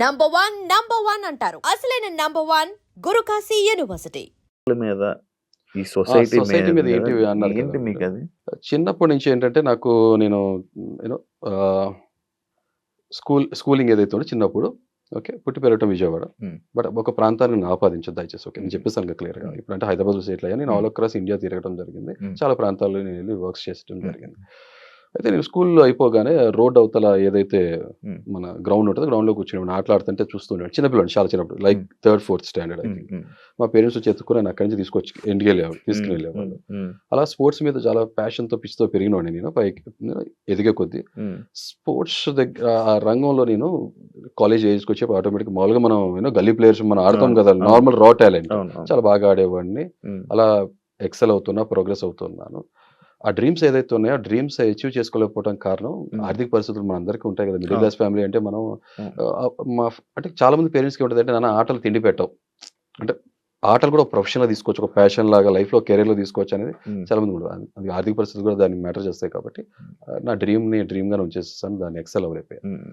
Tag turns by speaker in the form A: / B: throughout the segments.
A: Number one number one అంటారు అసలైన number one Guru Kashi university
B: మీద ఈ సొసైటీ
C: society మీద ఏంటి అన్నారు
B: ఏంటి. మీకు అది
C: చిన్నప్పటి నుంచి ఏంటంటే నాకు నేను యూనో స్కూల్ స్కూలింగ్ ఏదైతే ఉందో చిన్నప్పుడు ఓకే పుట్టి పెరగటం విజయవాడ. బట్ ఒక ప్రాంతాన్ని నేను ఆపాదించదు దయచేసి ఓకే నేను చెప్పేసాను కదా క్లియర్గా. ఇప్పుడు అంటే హైదరాబాద్ సెటిల్ అయ్యా నేను. ఆల్ అక్రాస్ ఇండియా తిరగడం జరిగింది. చాలా ప్రాంతాల్లో నేను వెళ్ళి వర్క్స్ చేయడం
B: Hmm.
C: జరిగింది అయితే నేను స్కూల్లో అయిపోగానే రోడ్ అవతల ఏదైతే. మన గ్రౌండ్ ఉంటుందో గ్రౌండ్లో కూర్చుని ఆటలాడుతుంటే చూస్తుండే చిన్నపిల్లడు చాలా చిన్నప్పుడు. Like. Third fourth standard
B: um,
C: మా పేరెంట్స్ వచ్చి ఎత్తుకుని నన్ను అక్కడి నుంచి తీసుకొచ్చి ఇంటికి వెళ్ళేవాళ్ళు తీసుకుని వెళ్ళేవాళ్ళు అలా స్పోర్ట్స్ మీద చాలా ప్యాషన్తో పిచ్చితో పెరిగినవాడిని నేను పైకి నేను ఎదిగే కొద్దీ. స్పోర్ట్స్ దగ్గర ఆ రంగంలో నేను కాలేజ్ ఏజ్కి వచ్చి ఆటోమేటిక్ మామూలుగా మనం యూనో గల్లీ ప్లేయర్స్ మనం ఆడతాం కదా. నార్మల్ రా టాలెంట్. చాలా బాగా ఆడేవాడిని. అలా ఎక్సెల్ అవుతున్నా ప్రోగ్రెస్ అవుతున్నాను. ఆ డ్రీమ్స్ ఏదైతే ఉన్నాయో ఆ డ్రీమ్స్ అచీవ్ చేసుకోలేకపోవడం కారణం. ఆర్థిక పరిస్థితులు మన అందరికీ ఉంటాయి కదా. మిడిల్. క్లాస్ ఫ్యామిలీ అంటే మనం మా అంటే చాలా మంది పేరెంట్స్కి ఉంటుంది అంటే నాన్న ఆటలు తిండి పెట్టవు. అంటే ఆటలు కూడా ప్రొఫెషన్గా తీసుకోవచ్చు ఒక ప్యాషన్ లాగా లైఫ్లో కెరీర్లో తీసుకోవచ్చు అనేది చాలా మంది కూడా. అది ఆర్థిక పరిస్థితులు కూడా దాన్ని మ్యాటర్ చేస్తాయి కాబట్టి నా డ్రీమ్ని డ్రీమ్గానే ఉంచేస్తాను దాన్ని ఎక్సెల్ అవ్వలేకపోయాను.
B: ఉమ్,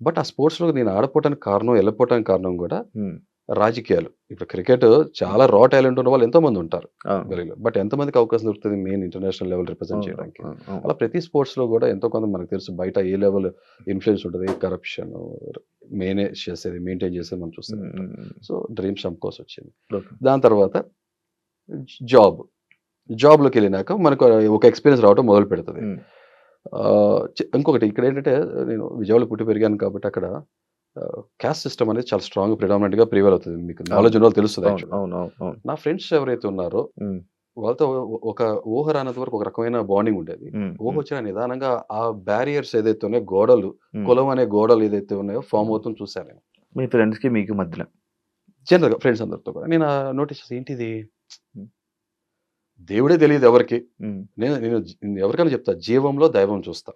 C: బట్ ఆ స్పోర్ట్స్లో నేను ఆడపోవడానికి కారణం వెళ్ళిపోవడానికి కారణం కూడా రాజకీయాలు. ఇప్పుడు క్రికెట్ చాలా రా టాలెంట్ ఉన్న వాళ్ళు ఎంతో మంది ఉంటారు. గలీలో బట్ ఎంతమందికి అవకాశం దొరుకుతుంది మెయిన్ ఇంటర్నేషనల్ లెవెల్ రిప్రజెంట్ చేయడానికి. అలా ప్రతి స్పోర్ట్స్లో కూడా ఎంతో కొంత మనకు తెలుసు బయట ఏ లెవెల్ ఇన్ఫ్లుయెన్స్ ఉంటుంది? కరప్షన్ మేనేజ్ చేసేది మెయింటైన్ చేసేది మనం చూస్తాం. సో డ్రీమ్స్ కోసం వచ్చింది.
B: Okay.
C: దాని తర్వాత జాబ్ జాబ్లోకి వెళ్ళినాక మనకు ఒక ఎక్స్పీరియన్స్ రావడం మొదలు పెడుతుంది. ఇంకొకటి ఇక్కడ ఏంటంటే నేను విజయవాడలో పుట్టి పెరిగాను కాబట్టి అక్కడ క్యాస్ట్ సిస్టమ్ అనేది చాలా స్ట్రాంగ్ ప్రిడామినెంట్గా ప్రివేల్ అవుతుంది. మీకు నాలెడ్జ్ ఉన్న వాళ్ళు తెలుస్తుంది. నా ఫ్రెండ్స్ ఎవరైతే ఉన్నారో వాళ్ళతో ఒక ఊహ రానంత వరకు ఒక రకమైన బాండింగ్ ఉండేది. ఊహ వచ్చిన నిదానంగా ఆ బ్యారియర్స్ ఏదైతే ఉన్నాయో గోడలు. కులం అనే గోడలు ఏదైతే ఉన్నాయో ఫామ్ అవుతుంది చూశాను నేను.
B: మీ ఫ్రెండ్స్కి మీకు మధ్యలో?
C: జనరల్గా ఫ్రెండ్స్ అందరితో కూడా. నేను నోటీస్ ఏంటిది. దేవుడే తెలియదు ఎవరికి. నేను నేను ఎవరికైనా చెప్తా జీవంలో దైవం చూస్తా.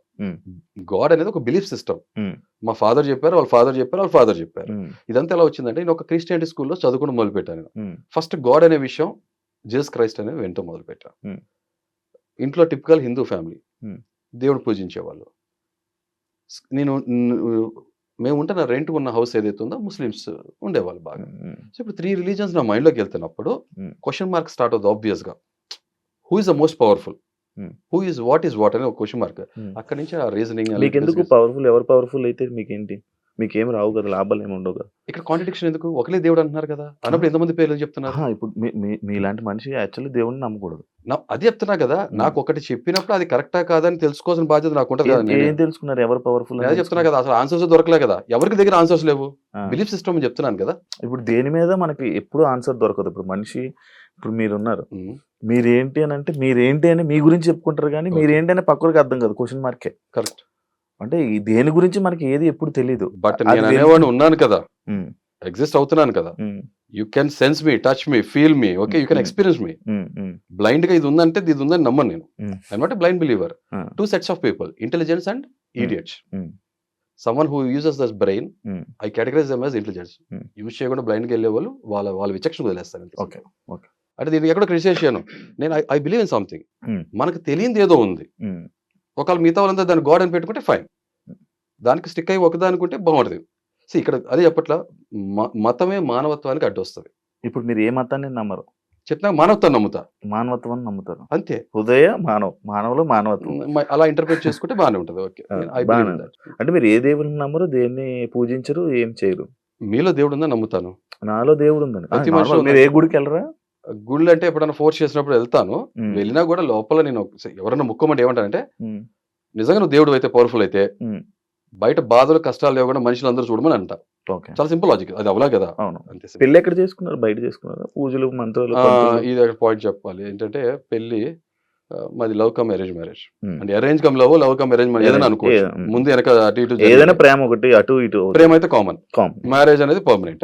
C: గాడ్ అనేది ఒక బిలీఫ్ సిస్టమ్. మా ఫాదర్ చెప్పారు వాళ్ళ ఫాదర్ చెప్పారు వాళ్ళ ఫాదర్ చెప్పారు. ఇదంతా ఎలా వచ్చిందంటే నేను ఒక క్రిస్టియానిటీ స్కూల్లో చదువుకుని మొదలు పెట్టాను
B: ఉమ్,
C: ఫస్ట్ గాడ్ అనే విషయం జీసస్ క్రైస్ట్ అనేది వింటూ మొదలు పెట్టాను
B: Hmm.
C: ఇంట్లో టిపికల్ హిందూ ఫ్యామిలీ. దేవుడు పూజించేవాళ్ళు. నేను మేము ఉంటున్న రెంట్ ఉన్న హౌస్ ఏదైతే ఉందో ముస్లిమ్స్ ఉండేవాళ్ళు బాగా. సో ఇప్పుడు త్రీ రిలీజన్స్ నా మైండ్లోకి వెళ్తున్నప్పుడు. క్వశ్చన్ మార్క్ స్టార్ట్ అవుతుంది ఆబ్వియస్గా who is the most powerful
B: Hmm.
C: Who is what is what అనే ఒక క్వశ్చన్ మార్క్. అక్కడి నుంచి ఆ రీజనింగ్
B: మీకు ఎందుకు పవర్ఫుల్ ఎవరు పవర్ఫుల్ అయితే మీకేంటి? మీకేం రావు కదా లాభాలు ఏమి ఉండవు కదా.
C: ఇక్కడ కాంట్రడిక్షన్ ఎందుకు? ఒకలే దేవుడు అంటున్నారు కదా. అన్నప్పుడు ఎంతమంది పేర్లు చెప్తున్నారు?
B: ఇప్పుడు మీలాంటి మనిషి యాక్చువల్లీ దేవుడిని నమ్మకూడదు.
C: అది చెప్తున్నా కదా. నాకు ఒకటి చెప్పినప్పుడు అది కరెక్టా కాదని తెలుసుకోవాల్సిన బాధ్యత నాకు ఉంటుంది కదా
B: ఏం-
C: నేను.
B: ఏం తెలుసుకున్నారు? ఎవరు పవర్ఫుల్
C: అదే చెప్తున్నా కదా. అసలు ఆన్సర్స్ దొరకలే కదా. ఎవరికి దగ్గర ఆన్సర్స్ లేవు? బిలీఫ్ సిస్టమ్ చెప్తున్నాను కదా.
B: ఇప్పుడు దేని మీద మనకి ఎప్పుడు ఆన్సర్ దొరకదు? ఇప్పుడు మనిషి ఇప్పుడు మీరున్నారు. మీరేంటి అని అంటే మీరేంటి అని మీ గురించి చెప్పుకుంటారు కానీ. మీరేంటి అని పక్కడికి అర్థం కాదు క్వశ్చన్ మార్కే
C: కరెక్ట్
B: అంటే ఈ దేని గురించి మనకి ఏది ఎప్పుడు తెలియదు
C: బట్ నేను. అనేవాడిని ఉన్నాను కదా ఎగ్జిస్ట్ అవుతున్నాను కదా you can sense me touch me feel me okay you can. Experience me బ్లైండ్గా ఇది ఉందంటే ఇది ఉందని నమ్మను నేను
B: Mm.
C: అనమాట blind believer. Two sets of people intelligence and idiots. Someone who uses this brain. I categorise them as intelligence. Use చేయకుండా బ్లైండ్గా వెళ్ళే వాళ్ళు వాళ్ళ వాళ్ళ విచక్షణ వదిలేస్తారు అంతే.
B: Okay.
C: అంటే దీన్ని ఎక్కడో క్రిటిసైజ్ చేయను నేను I believe in something.
B: Mm.
C: మనకు తెలియంది ఏదో ఉంది.
B: ఉమ్,
C: ఒకవేళ మిగతా వాళ్ళంతా దాన్ని గాడ్ అని పెట్టుకుంటే ఫైన్ దానికి స్టిక్ అయ్యి ఒకదానికుంటే బాగుంటుంది. సో ఇక్కడ అదే చెప్పట్ల మతమే మానవత్వానికి అడ్డు వస్తుంది
B: ఇప్పుడు మీరు ఏ మతాన్ని నమ్మరు?
C: చెప్పినా మానవత్వం నమ్ముతా
B: మానవత్వం నమ్ముతారు.
C: అంతే.
B: హృదయ మానవ మానవులు మానవత్వం.
C: అలా ఇంటర్ప్రిట్ చేసుకుంటే బాగానే ఉంటుంది. ఓకే.
B: అంటే మీరు ఏ దేవుని నమ్మరు? దేన్ని పూజించరు? ఏం చేయరు?
C: మీలో దేవుడు ఉందని నమ్ముతాను?
B: నాలో దేవుడు ఉందని మీరు ఏ గుడికి వెళ్ళరా?
C: గుళ్ళు అంటే ఎప్పుడైనా ఫోర్స్ చేసినప్పుడు వెళ్తాను. వెళ్ళినా కూడా లోపల నేను ఎవరైనా ముక్కమంటే ఏమంటానంటే నిజంగా నువ్వు దేవుడు అయితే పవర్ఫుల్ అయితే. బయట బాధలు కష్టాలు లేకుండా మనుషులు అందరూ చూడమని అంట. చాలా సింపుల్ లాజిక్. అది అవలా కదా. అంతే.
B: పెళ్ళి ఎక్కడ చేసుకున్నారు? బయట చేసుకున్నారా? పూజలు మంత్రాలు?
C: ఇది ఒక పాయింట్ చెప్పాలి. ఏంటంటే పెళ్ళి మాది లవ్ కమ్ అరేంజ్ మ్యారేజ్. అంటే arrange come love love come arrange ఏదైనా
B: ఉమ్.
C: ముందు వెనక అటు ఇటు
B: ఏదైనా ప్రేమ ఒకటి అటు ఇటు
C: ప్రేమ అయితే కామన్ మ్యారేజ్ అనేది పర్మనెంట్.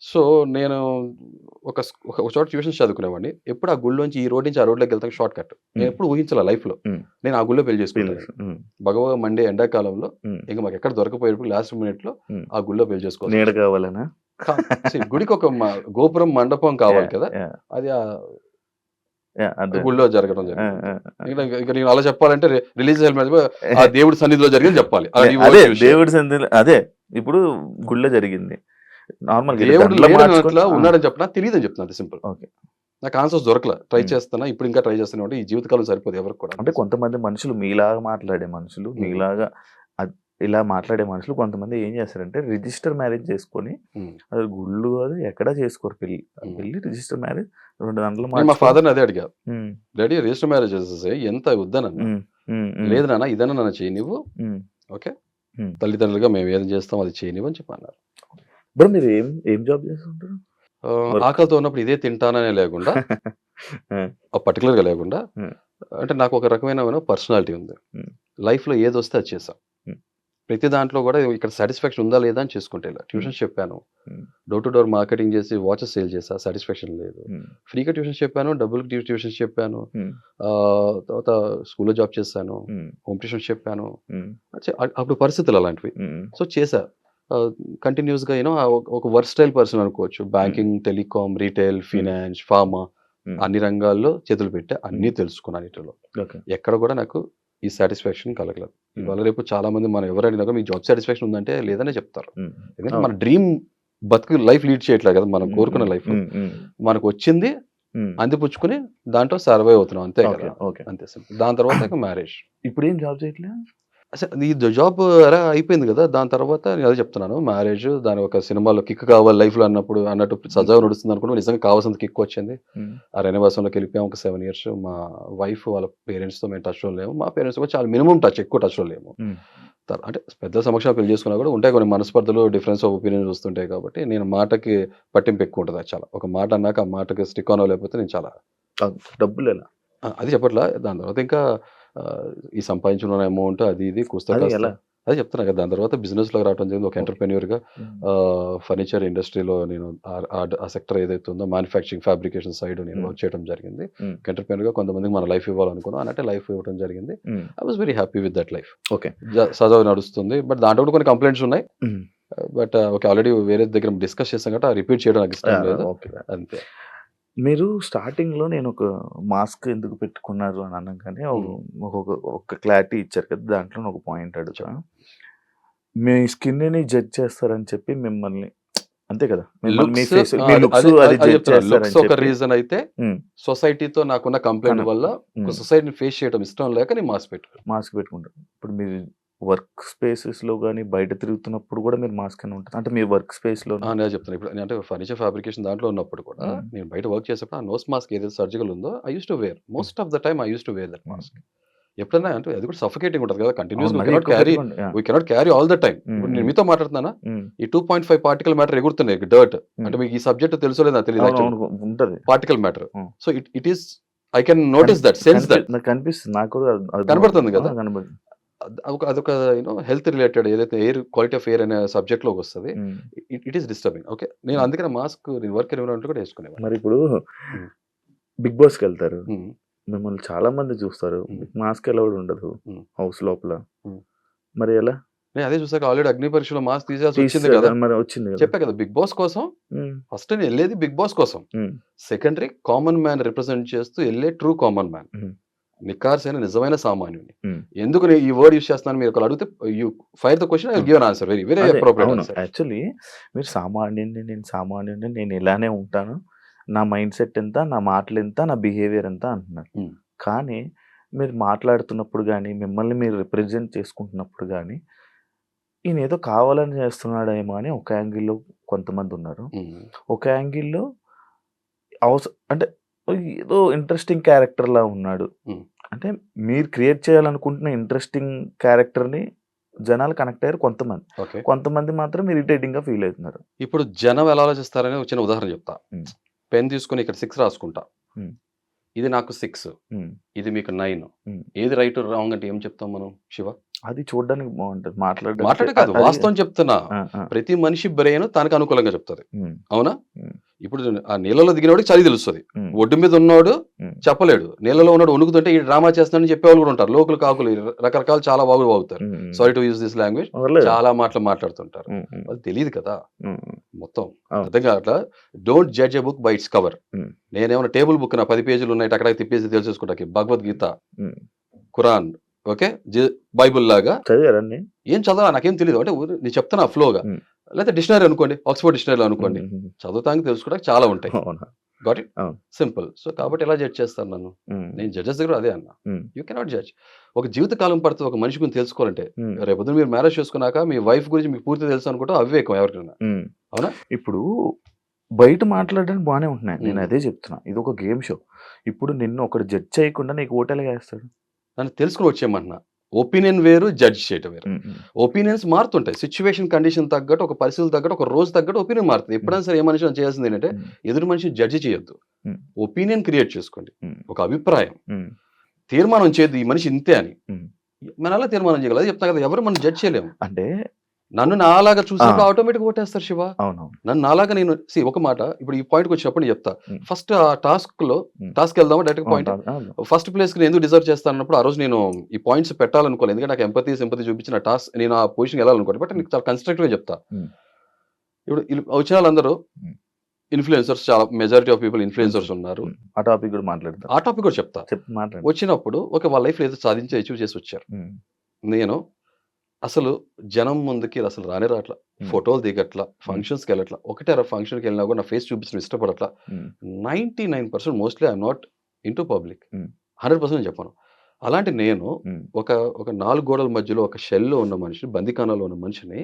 C: సో నేను ఒక స్- ఒక ఒక చోట ట్యూషన్స్ చదువుకునేవాడిని. ఎప్పుడు ఆ గుళ్ళోంచి ఈ రోడ్ నుంచి ఆ రోడ్లోకి వెళ్తాను షార్ట్ కట్. నేను ఎప్పుడు ఊహించాల
B: లైఫ్లో.
C: నేను ఆ గుళ్ళో
B: పెళ్ళి
C: చేసుకున్నాను భగవ మండే ఎండాకాలంలో. ఇంకా మాకు ఎక్కడ దొరకపోయేప్పుడు లాస్ట్
B: మినిట్లో.
C: ఆ గుళ్ళో పెళ్ళి చేసుకోవాలి.
B: నీడ కావాలనా?
C: See, గుడికి ఒక మ- గోపురం మండపం కావాలి కదా?
B: యా,
C: అది ఆ
B: యా, అదే.
C: గుళ్ళో జరగడం
B: ఆ,
C: జరిగింది.
B: ఆ, ఆ.
C: ఇంకా ఇంకా నేను అలా చెప్పాలంటే రిలీజ్ ఆ దేవుడి సన్నిధిలో జరిగింది చెప్పాలి.
B: అదే. దేవుడి సంధిలో అదే ఇప్పుడు గుళ్ళో జరిగింది. నార్మల్
C: ఉన్నాడని చెప్పినా తెలియదని చెప్తున్నా సింపుల్
B: ఓకే.
C: నాకు ఆన్సర్స్ దొరకలే ట్రై. చేస్తున్నా ఇప్పుడు ఇంకా ట్రై చేస్తున్నా అంటే ఈ జీవితకాలం సరిపోదు ఎవరికి కూడా
B: అంటే కొంతమంది మనుషులు మీలాగా మాట్లాడే మనుషులు. మీలాగా ఇలా మాట్లాడే మనుషులు కొంతమంది ఏం చేస్తారంటే రిజిస్టర్ మ్యారేజ్ చేసుకొని. అది గుళ్ళు అది ఎక్కడా చేసుకోరు
C: పెళ్ళి.
B: పెళ్ళి రిజిస్టర్ మ్యారేజ్ రెండు
C: నేను మా ఫాదర్ని అదే అడిగా డాడీ రిజిస్టర్ మ్యారేజ్ చేసేసి ఎంత వద్దనన్నా
B: ఉమ్,
C: లేదు నాన్న ఇదన్నా నన్ను చేయి నువ్వు
B: ఉమ్.
C: ఓకే. తల్లిదండ్రులుగా మేము ఏం చేస్తాం అది చేయనివ్వు అని చెప్పన్నారు
B: బ్రో మీరు ఏం ఏం జాబ్ చేస్తుంటారు.
C: ఆకలితో ఉన్నప్పుడు ఇదే తింటాననే లేకుండా
B: Hmm.
C: ఆ పర్టికులర్గా లేకుండా. అంటే నాకు ఒక రకమైన పర్సనాలిటీ ఉంది.
B: Hmm.
C: లైఫ్లో ఏది వస్తే అది చేసాం. ప్రతి దాంట్లో కూడా ఇక్కడ సాటిస్ఫాక్షన్ ఉందా లేదా అని చేసుకుంటే ట్యూషన్స్ చెప్పాను. డోర్ టు డోర్ మార్కెటింగ్ చేసి వాచెస్ సేల్ చేసా సాటిస్ఫాక్షన్ లేదు. ఫ్రీగా ట్యూషన్స్ చెప్పాను. డబ్బులు ట్యూషన్స్ చెప్పాను. తర్వాత స్కూల్లో జాబ్ చేశాను. హోమ్ ట్యూషన్స్ చెప్పాను. అప్పుడు పరిస్థితులు అలాంటివి. సో చేశా. కంటిన్యూస్గా యూనో ఒక వర్స్టైల్ పర్సన్ అనుకోవచ్చు. Banking telecom retail finance pharma
B: Hmm.
C: అన్ని రంగాల్లో చేతులు పెట్టా అన్ని తెలుసుకున్నాను
B: ఓకే.
C: ఎక్కడ కూడా నాకు ఈ సాటిస్ఫాక్షన్ కలగలేదు. ఇవాళ రేపు చాలా మంది మనం ఎవరు అడిగినా కూడా మీకు జాబ్ సాటిస్ఫాక్షన్ ఉందంటే లేదనే చెప్తారు.
B: ఉమ్,
C: ఎందుకంటే. మన డ్రీమ్ బతుకు లైఫ్ లీడ్ చేయట్లేదు కదా మనం కోరుకున్న లైఫ్ మనకు వచ్చింది. అందిపుచ్చుకుని దాంట్లో సర్వే అవుతున్నాం. అంతే కదా. అంతే దాని తర్వాత మ్యారేజ్
B: ఇప్పుడు ఏం జాబ్ చేయట్లేదు?
C: అసలు ఈ జాబ్ అలా అయిపోయింది కదా దాని తర్వాత నేను అదే చెప్తున్నాను. మ్యారేజ్ దాని ఒక సినిమాలో కిక్ కావాలి లైఫ్లో అన్నప్పుడు అన్నట్టు సజావు నడుస్తుంది అనుకుంటే నిజంగా కావాల్సిన కిక్ వచ్చింది. ఆ రెనోవేషన్లోకి వెళ్ళిపోయాం. ఒక సెవెన్ ఇయర్స్ మా వైఫ్ వాళ్ళ పేరెంట్స్తో మేము టచ్లో లేము. మా పేరెంట్స్ కూడా చాలా మినిమం టచ్ ఎక్కువ టచ్లో లేము. అంటే పెద్ద సమక్షంలో పెళ్ళి చేసుకున్నా కూడా ఉంటాయి కొన్ని మనస్పర్ధలు డిఫరెన్స్ ఆఫ్ ఒపీనియన్స్ వస్తుంటాయి కాబట్టి నేను మాటకి పట్టింపు ఎక్కువ ఉంటుంది చాలా. ఒక మాట అన్నాక ఆ మాటకి స్టిక్ ఆన్ లేకపోతే నేను చాలా
B: డబ్బులు ఎలా?
C: అది చెప్పట్లా. దాని తర్వాత ఇంకా ఈ సంపాదించిన అమౌంట్ అది ఇది కూస్తా అదే చెప్తున్నా కదా దాని తర్వాత బిజినెస్లో రావడం జరిగింది. ఒక
B: ఎంటర్ప్రెన్యూర్గా
C: ఫర్నిచర్ ఇండస్ట్రీలో నేను ఆ- సెక్టర్ ఏదైతే ఉందో మ్యానుఫ్యాక్చరింగ్ ఫ్యాబ్రికేషన్ సైడ్ నేను. వర్క్ చేయడం జరిగింది. ఎంటర్ప్రెన్యూర్గా కొంతమందికి మన లైఫ్ ఇవ్వాలనుకున్నాం. అన్నట్టే లైఫ్ ఇవ్వడం జరిగింది. I was very happy with that life
B: okay.
C: సజావు నడుస్తుంది. బట్ దాంట్లో కూడా కొన్ని కంప్లైంట్స్ ఉన్నాయి. బట్ ఓకే ఆల్రెడీ వేరే దగ్గర డిస్కస్ చేసాం కాబట్టి రిపీట్ చేయడం నాకు ఇష్టం లేదు. అంతే.
B: మీరు స్టార్టింగ్లో నేను ఒక మాస్క్ ఎందుకు పెట్టుకున్నారు అని అన్నాం కానీ ఒక- ఒక క్లారిటీ ఇచ్చారు కదా! దాంట్లో ఒక పాయింట్ అడుగుతా. మీ స్కిన్ని జడ్జ్ చేస్తారని చెప్పి మిమ్మల్ని అంతే కదా! మిమ్మల్ని మీ
C: Looks,
B: face-
C: ఆ,
B: మీ
C: అది-
B: looks
C: అది-
B: అది
C: అది
B: జడ్జ్
C: చెప్తున్నా.
B: చేస్తారని
C: Looks ఒక
B: చెప్పి.
C: రీజన్ అయితే సొసైటీతో నాకున్న కంప్లైంట్ వల్ల సొసైటీని ఫేస్ చేయడం ఇష్టం లేక నేను మాస్క్ పెట్టుకున్నాను
B: మాస్క్ పెట్టుకుంటారు ఇప్పుడు మీరు వర్క్ స్పేసెస్లో కానీ బయట తిరుగుతున్నప్పుడు కూడా మీరు మాస్క్ అని ఉంటుంది. అంటే మీ వర్క్ స్పేస్లో
C: ఆ, నేను చెప్తాను ఇప్పుడు అంటే ఫర్నిచర్ ఫ్యాబ్రికేషన్ దాంట్లో ఉన్నప్పుడు కూడా. నేను బయట వర్క్ చేసేప్పుడు ఆ నోస్ మాస్క్ ఏదైతే సర్జికల్ ఉందో I use to wear. Most of the time I use to wear that mask. ఎప్పుడైనా అంటే అది కూడా సఫికేటింగ్ ఉంటుంది కదా! Continuous carry we cannot carry all the time ఇప్పుడు నేను మీతో మాట్లాడుతున్నానా? ఈ two point five particle matter ఎగురుతున్నాయి. Dirt అంటే మీకు ఈ సబ్జెక్ట్ తెలుసో లేదా తెలియదు
B: ఉంటది.
C: Particle matter. So it it is I can notice that sense that
B: నాకు కనిపిస్తుంది నాకు
C: కనబడుతుంది కదా?
B: కనబడుతుంది.
C: అదొక అదొక యూనో హెల్త్ రిలేటెడ్ ఏదైతే ఎయిర్ క్వాలిటీ ఆఫ్ ఎయిర్ అనే సబ్జెక్ట్లోకి వస్తుంది. ఇట్ ఈస్ డిస్టర్బింగ్ ఓకే నేను అందుకనే మాస్క్ వర్క్ ఎన్విరాన్మెంట్ కూడా వేసుకునేవాడిని
B: మరి ఇప్పుడు. బిగ్ బాస్కి వెళ్తారు. మిమ్మల్ని చాలా మంది చూస్తారు. మాస్క్ ఎలా ఉండదు. హౌస్ లోపల. మరి ఎలా?
C: నేను అదే చూసాక ఆల్రెడీ అగ్ని పరీక్షలో మాస్క్ తీసేసి వచ్చింది కదా?
B: మరి వచ్చింది
C: చెప్పా కదా బిగ్ బాస్ కోసం? ఫస్ట్ నేను వెళ్ళేది బిగ్ బాస్ కోసం. సెకండరీ కామన్ మ్యాన్ రిప్రజెంట్ చేస్తూ వెళ్ళే ట్రూ కామన్ మ్యాన్. నికార్సైన నిజమైన సామాన్యుని. ఎందుకు ఈ వర్డ్ యూస్ చేస్తున్నాను? మీరు ఒకరు అడిగితే you fire the question I give answer very very appropriate
B: actually మీరు సామాన్యుని నేను సామాన్యుని నేను ఇలానే ఉంటాను. నా మైండ్ సెట్ ఎంత నా మాటలు ఎంత నా బిహేవియర్ ఎంత అంటున్నారు. కానీ మీరు మాట్లాడుతున్నప్పుడు కానీ మిమ్మల్ని మీరు రిప్రజెంట్ చేసుకుంటున్నప్పుడు కానీ ఈయన ఏదో కావాలని చేస్తున్నాడేమో అని ఒక యాంగిల్లో కొంతమంది ఉన్నారు. ఒక యాంగిల్లో అవస అంటే ఏదో ఇంట్రెస్టింగ్ క్యారెక్టర్ లా ఉన్నాడు. అంటే మీరు క్రియేట్ చేయాలనుకుంటున్న ఇంట్రెస్టింగ్ క్యారెక్టర్ని జనాలు కనెక్ట్ అయ్యారు కొంతమంది. కొంతమంది మాత్రం ఇరిటేటింగ్గా ఫీల్ అవుతున్నారు.
C: ఇప్పుడు జనం ఎలా ఆలోచిస్తారని చిన్న ఉదాహరణ చెప్తా. పెన్ తీసుకొని ఇక్కడ సిక్స్ రాసుకుంటా. ఇది నాకు సిక్స్. ఇది మీకు నైన్. ఏది రైట్ రాంగ్ అంటే ఏం చెప్తాం మనం శివ?
B: అది చూడడానికి బాగుంటది. మాట్లాడడానికి
C: మాట్లాడే కాదు వాస్తవం చెప్తున్నా. ప్రతి మనిషి బ్రెయిన్ తనకు అనుకూలంగా చెప్తుంది. అవునా. ఇప్పుడు ఆ నీళ్ళలో దిగినవాడికి చలి తెలుస్తుంది. ఒడ్డు మీద ఉన్నవాడు చెప్పలేడు. నీళ్ళలో ఉన్నాడు వణుకుతుంటే ఈ డ్రామా చేస్తానని చెప్పేవాళ్ళు కూడా ఉంటారు. లోకల్ కాకులు రకరకాల చాలా బాగులు బాగుతారు. Sorry to use this language. చాలా మాటలు మాట్లాడుతుంటారు. వాళ్ళు తెలియదు కదా. మొత్తం. అర్థం కావట్లా don't judge a book by its cover. నేనేమన్నా టేబుల్ బుక్ నా పది పేజీలు ఉన్నాయి అక్కడ తిప్పేసి తెలిసేసుకుంటాకి. భగవద్గీత. Quran okay? బైబుల్ లాగా. ఏం చదవాలా? నాకేం తెలియదు అంటే నేను చెప్తాను ఫ్లోగా. లేకపోతే డిక్షనరీ అనుకోండి ఆక్స్ఫర్డ్ డిక్షనరీలో అనుకోండి. చదువుతానికి తెలుసుకోవడానికి చాలా ఉంటాయి.
B: అవునా?
C: Got it. సింపుల్ సో కాబట్టి ఎలా జడ్జ్ చేస్తాను నన్ను? నేను జడ్జెస్ దగ్గర అదే అన్న. యూ కెనాట్ జడ్జ్ ఒక జీవిత కాలం పడుతుంది ఒక మనిషి గురించి తెలుసుకోవాలంటే రేపు మీరు మ్యారేజ్ చేసుకున్నాక మీ వైఫ్ గురించి మీకు పూర్తి తెలుసు అనుకుంటే అవివేకం ఎవరికైనా. అవునా?
B: ఇప్పుడు బయట మాట్లాడడానికి బాగానే ఉంటున్నాయి. నేను. అదే చెప్తున్నా. ఇది ఒక గేమ్ షో ఇప్పుడు నిన్ను ఒకటి జడ్జ్ చేయకుండా నీకు ఓటేలాగా వేస్తాడు
C: నన్ను తెలుసుకుని వచ్చేయమంటున్నా. ఒపీనియన్ వేరు జడ్జ్ చేయటం వేరు. ఒపీనియన్స్ మారుతుంటాయి. సిచ్యువేషన్ కండిషన్ తగ్గట్టు ఒక పరిస్థితులు తగ్గట్టు ఒక రోజు తగ్గట్టు ఒపీనియన్ మారుతుంది. ఎప్పుడైనా సరే ఏ మనిషి చేయాల్సింది ఏంటంటే ఎదురు మనిషిని జడ్జి చేయొద్దు. ఒపీనియన్ క్రియేట్ చేసుకోండి. ఒక అభిప్రాయం. తీర్మానం చేయదు ఈ మనిషి ఇంతే అని. మనం ఎలా తీర్మానం చేయగలదు. అదే చెప్తా కదా ఎవరు మనం జడ్జ్ చేయలేము.
B: అంటే
C: నన్ను నాలాగా చూసినప్పుడు. ఆటోమేటిక్ ఓటేస్తారు శివ. నన్ను నాలాగా నేను సి ఒక మాట ఇప్పుడు ఈ పాయింట్కి వచ్చినప్పుడు నేను చెప్తా. ఫస్ట్ ఆ
B: టాస్క్లో.
C: టాస్క్ వెళ్దామా? Direct point. ఫస్ట్ ప్లేస్కి ఎందుకు డిజర్వ్ చేస్తాను అన్నప్పుడు ఆ రోజు నేను ఈ పాయింట్స్ పెట్టాలనుకోలేదు. ఎందుకంటే నాకు ఎంపతి సింపతి చూపించిన టాస్క్ నేను ఆ పొజిషన్ వెళ్ళాలనుకోండి బట్ నీకు చాలా కన్స్ట్రక్టివ్ చెప్తా. ఇప్పుడు వచ్చిన వాళ్ళందరూ. ఇన్ఫ్లుయెన్సర్స్ చాలా మెజారిటీ ఆఫ్ పీపుల్ ఇన్ఫ్లుయెన్సర్స్ ఉన్నారు.
B: ఆ టాపిక్ కూడా మాట్లాడతా
C: ఆ టాపిక్ కూడా చెప్తా. వచ్చినప్పుడు ఒక వాళ్ళ లైఫ్ ఏదో సాధించి అచీవ్ చేసి వచ్చారు. నేను అసలు జనం ముందుకి అసలు రానే
B: Hmm.
C: ఫోటోలు దిగట్లా ఫంక్షన్స్కి వెళ్ళట్లా. ఒకటే ఫంక్షన్కి వెళ్ళినా కూడా నా ఫేస్ చూపించడం ఇష్టపడట్లా. Ninety nine percent mostly I'm not into public. Hundred percent చెప్పాను. అలాంటి నేను ఒక ఒక నాలుగు గోడల మధ్యలో ఒక షెల్లో ఉన్న మనిషి బందికానాలో ఉన్న మనిషిని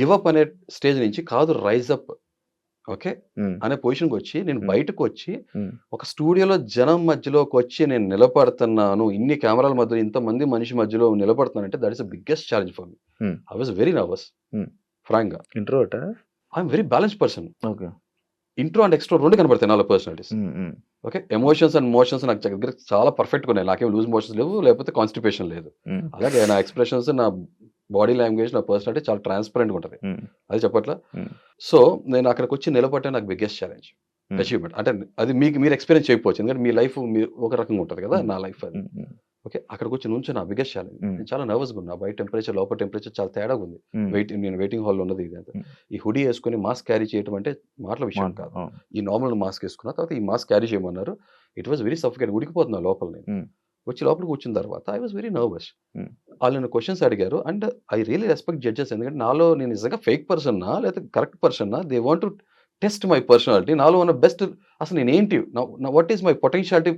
C: గివ్ అప్ అనే స్టేజ్ నుంచి కాదు రైజ్ అప్ ఓకే? అనే పొజిషన్కి వచ్చి నేను. బయటకు వచ్చి ఒక స్టూడియోలో జనం మధ్యలోకి వచ్చి నేను నిలబడుతున్నాను ఇన్ని కెమెరాల మధ్యలో ఇంతమంది మనిషి మధ్యలో నిలబడుతున్నానంటే that is the biggest challenge for me. I was very nervous. ఫ్రాంక్గా
B: introvert?
C: I'm very balance person.
B: Okay.
C: Intro and extro రెండు కనబడతాయి నాలో personalities. Okay? Emotions and motions నాకు దగ్గర చాలా పర్ఫెక్ట్గా ఉన్నాయి. నాకేం లూజ్ మోషన్స్ లేవు లేకపోతే కాన్స్టిపేషన్ లేదు. అలాగే నా ఎక్స్ప్రెషన్స్ నా బాడీ లాంగ్వేజ్ నా పర్సనాలిటీ చాలా ట్రాన్స్పరెంట్గా ఉంటుంది. అది చెప్పట్లా. సో నేను అక్కడికి వచ్చి నిలబట్టే నాకు బిగ్గెస్ట్ ఛాలెంజ్. అచీవ్మెంట్ అంటే అది మీకు మీరు ఎక్స్పీరియన్స్ చేయకపోవచ్చు. ఎందుకంటే మీ లైఫ్ మీరు ఒక రకంగా ఉంటుంది కదా. నా లైఫ్ అది. ఓకే? అక్కడికి వచ్చి నుంచి నా బిగ్గెస్ట్ ఛాలెంజ్. నేను చాలా నర్వస్గా ఉన్నా. బయట టెంపరేచర్ లోపల టెంపరేచర్ చాలా తేడాగా ఉంది. వెయిట్ నేను వెయిటింగ్ హాల్లో ఉన్నది ఇది అంతా.
B: Hmm.
C: ఈ హుడీ వేసుకొని మాస్క్ క్యారీ చేయడం అంటే మాటల విషయం కాదు. ఈ నార్మల్ మాస్క్ వేసుకున్న తర్వాత ఈ మాస్క్ క్యారీ చేయమన్నారు. ఇట్ వాస్ వెరీ సఫికేట్ ఉడికిపోతున్నా లోపల నేను. వచ్చి లోపలికి వచ్చిన తర్వాత ఐ వాస్ వెరీ నర్వస్. వాళ్ళు నన్ను క్వశ్చన్స్ అడిగారు. And I really respect judges ఎందుకంటే నాలో నేను నిజంగా ఫేక్ పర్సన్నా లేదా correct పర్సన్నా they want to test my personality నాలో ఉన్న బెస్ట్ అసలు నేను ఏంటి? What is my potentiality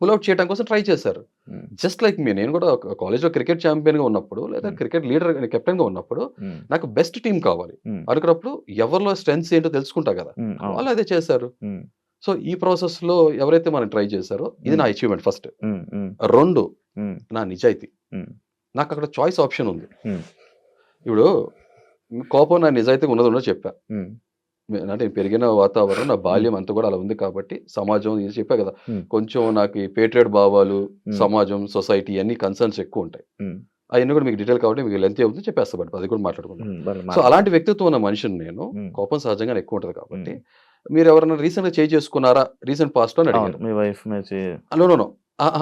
C: pull out చేయడం కోసం ట్రై చేశారు. జస్ట్ లైక్ మీ నేను కూడా కాలేజ్లో క్రికెట్ ఛాంపియన్గా ఉన్నప్పుడు లేదా. క్రికెట్ లీడర్ కెప్టెన్గా ఉన్నప్పుడు నాకు బెస్ట్ టీం కావాలి. అనుకున్నప్పుడు ఎవరిలో స్ట్రెంగ్స్ ఏంటో తెలుసుకుంటా కదా. వాళ్ళు అదే చేశారు. సో ఈ ప్రాసెస్లో ఎవరైతే మనం ట్రై చేశారో ఇది నా అచీవ్మెంట్ ఫస్ట్. రెండు నా నిజాయితీ. నాకు అక్కడ చాయిస్ ఆప్షన్ ఉంది. ఇప్పుడు కోపం నా నిజాయితీ ఉన్నది ఉన్నదో చెప్పా. అంటే పెరిగిన వాతావరణం నా బాల్యం అంతా కూడా అలా ఉంది కాబట్టి సమాజం ఇది చెప్పా కదా. కొంచెం నాకు ఈ పేట్రియట్ భావాలు. సమాజం సొసైటీ అన్ని కన్సర్న్స్ ఎక్కువ ఉంటాయి. అవన్నీ కూడా మీకు డీటెయిల్ కాబట్టి మీకు లెంత్ అవుతుంది చెప్పేస్తా బట్ అది కూడా
B: వాళ్ళ
C: సో. అలాంటి వ్యక్తిత్వం ఉన్న మనిషిని నేను కోపం సహజంగా ఎక్కువ ఉంటుంది కాబట్టి. మీరు ఎవరైనా రీసెంట్గా చేంజ్ చేసుకున్నారా? రీసెంట్ పాస్ట్లో అడిగారు.
B: మీ వైఫ్
C: నో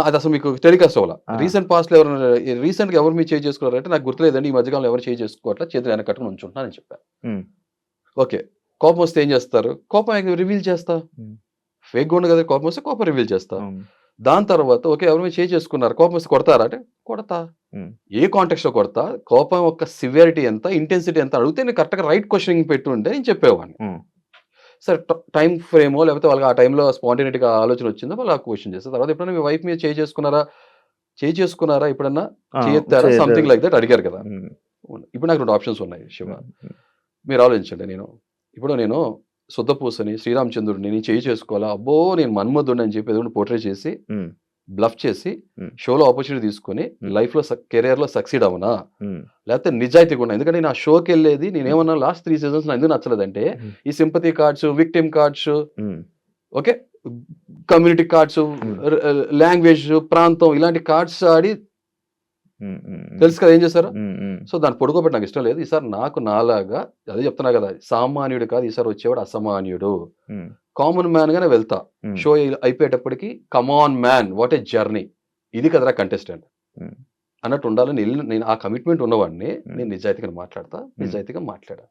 C: అది అసలు మీకు టెలికాస్ట్ అవ్వాల. రీసెంట్ పాస్ట్లో ఎవరైనా రీసెంట్గా ఎవరు మీరు చేంజ్ చేసుకున్నారంటే నాకు గుర్తులేదండి ఈ మధ్యకాలంలో ఎవరు చేంజ్ చేసుకోవట్లా చేతులు వెనక కట్టుకుని ఉంచుంటున్నాను చెప్పాను ఓకే. కోపం వస్తే ఏం చేస్తారు? కోపం రివీల్ చేస్తా. ఫేక్గా కదా కోపం వస్తే కోపం రివీల్ చేస్తా? దాని తర్వాత ఓకే ఎవరు మీరు చేంజ్ చేసుకున్నారు కోపం వస్తే కొడతారా అంటే కొడతా. ఏ కాంటెక్స్ట్లో కొడతా? కోపం యొక్క సివియారిటీ ఎంత ఇంటెన్సిటీ ఎంత అడిగితే నేను కరెక్ట్గా రైట్ క్వశ్చన్ పెట్టుంటే నేను చెప్పేవాడిని. సరే టైం ఫ్రేమో లేకపోతే వాళ్ళకి ఆ టైంలో స్పాంటేనిటీగా ఆలోచన వచ్చిందో వాళ్ళు క్వశ్చన్ చేస్తారు. తర్వాత ఎప్పుడైనా మీ వైఫ్ మీద చేంజ్ చేసుకున్నారా? చేంజ్ చేసుకున్నారా ఎప్పుడన్నా? చేయొత్తారా?
B: చేయొద్దు.
C: సంథింగ్ లైక్ దట్ అడిగారు కదా. ఇప్పుడు నాకు రెండు ఆప్షన్స్ ఉన్నాయి శివ. మీరు ఆలోచించండి నేను. ఇప్పుడు నేను శుద్ధపూసని శ్రీరామచంద్రుడిని నేను చేయి చేసుకోవాలా? అబ్బో నేను మన్మధుడిని అని చెప్పి ఏదో పోర్ట్రే చేసి బ్లఫ్ చేసి. షోలో ఆపర్చునిటీ తీసుకొని. లైఫ్లో కెరియర్లో సక్సీడ్ అవునా? లేకపోతే నిజాయితీగా ఉన్నా ఎందుకంటే నేను ఆ షోకి వెళ్ళేది నేను ఏమన్నా లాస్ట్ త్రీ సీజన్స్ ఎందుకు నచ్చలేదంటే. ఈ sympathy cards victim cards okay? Community cards language ప్రాంతం ఇలాంటి కార్డ్స్ ఆడి తెలుసు కదా ఏం చేశారు సో దాన్ని పొడుకోబెట్టి నాకు ఇష్టం లేదు. ఈసారి నాకు నాలాగా అదే చెప్తున్నా కదా సామాన్యుడు కాదు ఈసారి వచ్చేవాడు అసామాన్యుడు. కామన్ మ్యాన్ గానే వెళ్తా. Show అయిపోయేటప్పటికి come on man what a journey ఇది కదరా కంటెస్టెంట్. అన్నట్టు ఉండాలని నేను ఆ కమిట్మెంట్ ఉన్నవాడిని. నేను నిజాయితీగా మాట్లాడతా నిజాయితీగా మాట్లాడా.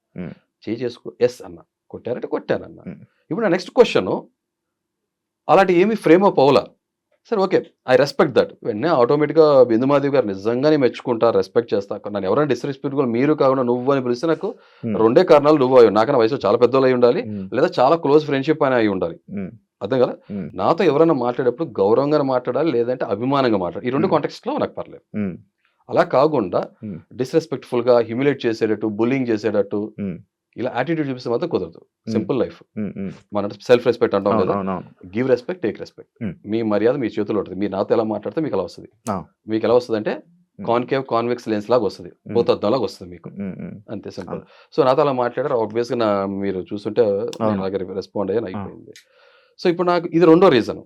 C: చేయి చేసుకో ఎస్ అన్న. కొట్టారంటే కొట్టానన్న. ఇప్పుడు నా నెక్స్ట్ క్వశ్చన్ అలాంటి ఏమి ఫ్రేమ్ అప్ అవలా సరే ఓకే. I respect that. వెంటనే ఆటోమేటిక్గా బిందుమాదేవి గారు నిజంగానే మెచ్చుకుంటా రెస్పెక్ట్ చేస్తా. నన్ను ఎవరైనా డిస్రెస్పెక్ట్గా మీరు కాకుండా నువ్వు అని పిలిస్తే నాకు. రెండే కారణాలు నువ్వు అయ్యి నాకన్నా వయసు చాలా పెద్దోళ్ళు అయి ఉండాలి లేదా చాలా క్లోజ్ ఫ్రెండ్షిప్ అని అయి ఉండాలి. అర్థం కదా? నాతో ఎవరైనా మాట్లాడేటప్పుడు గౌరవంగా మాట్లాడాలి లేదంటే అభిమానంగా మాట్లాడాలి. ఈ రెండు
B: Hmm.
C: కాంటెక్స్ట్లో నాకు పర్లేదు. అలా కాకుండా. డిస్రెస్పెక్ట్ఫుల్గా హ్యూమిలేట్ చేసేటట్టు బుల్లింగ్ చేసేటట్టు. ఇలా యాటిట్యూడ్ చూపిస్తే మాత్రం కుదరదు సింపుల్ లైఫ్. మన సెల్ఫ్ రెస్పెక్ట్ అంటాం కదా. Give respect take respect. మీ మర్యాద మీ చేతిలో ఉంటుంది మీరు నాతో ఎలా మాట్లాడితే మీకు ఎలా వస్తుంది. మీకు ఎలా వస్తుంది అంటే. కాన్కేవ్ కాన్వెక్స్ లెన్స్ లాగా వస్తుంది. భూతద్దం లాగా వస్తుంది మీకు. అంతే సింపుల్ సో నాతో అలా మాట్లాడారు ఆబ్వియస్గా నా మీరు చూస్తుంటే. అలాగే రెస్పాండ్ అయ్యాను అయిపోయింది సో ఇప్పుడు నాకు ఇది రెండో రీజన్.